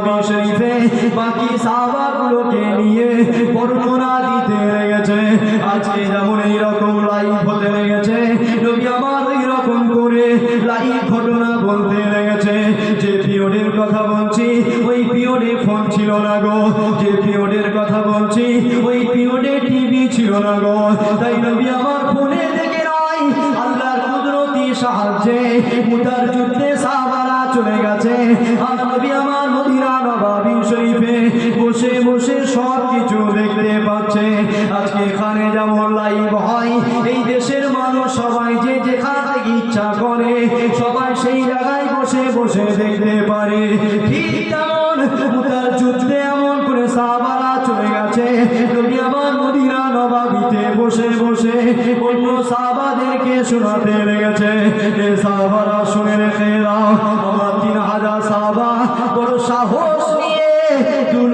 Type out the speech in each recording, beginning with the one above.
নবাবী শরীফে বাকি সাহাবাগুলোকে নিয়ে বর্ণনা দিতে লেগেছে। আজকে যেমন এইরকম লাইভ হতে লেগেছে, নবী আমার ওই রকম করে লাইভ ঘটনা বলতে লেগেছে। যে পিরিয়ডের কথা বলছি, ওই পিরিয়ডে ফোন ছিল না গো। যে পিরিয়ডের কথা বলছি, ওই পিরিয়ডে টিভি ছিল না গো। তাই নবী আমার ফোনে দেখে নয় আল্লাহর কুদরতি সাহায্যে মুতার যুদ্ধে চলে গেছে। আর আমার মদিনা নবাবী শরীফে বসে বসে সব কিছু দেখতে পাচ্ছে। আজকে এখানে যেমন লাইভ হয়, এই দেশের মানুষ সবাই যে যেখান ইচ্ছা করে, সবাই সেই জায়গায় বসে বসে দেখতে পারে। সাহাবাদেরকে শোনাতে লেগেছে। এ সাহাবারা শুনে রেখে দাও।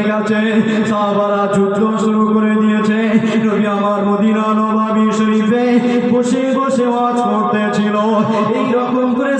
হয়ে গেছে, সাহাবারা যুদ্ধ শুরু করে দিয়েছে। নবী আমার মদিনা নবাবী শরীফে বসে বসে ওয়াজ করতেছিল। এই রকম করে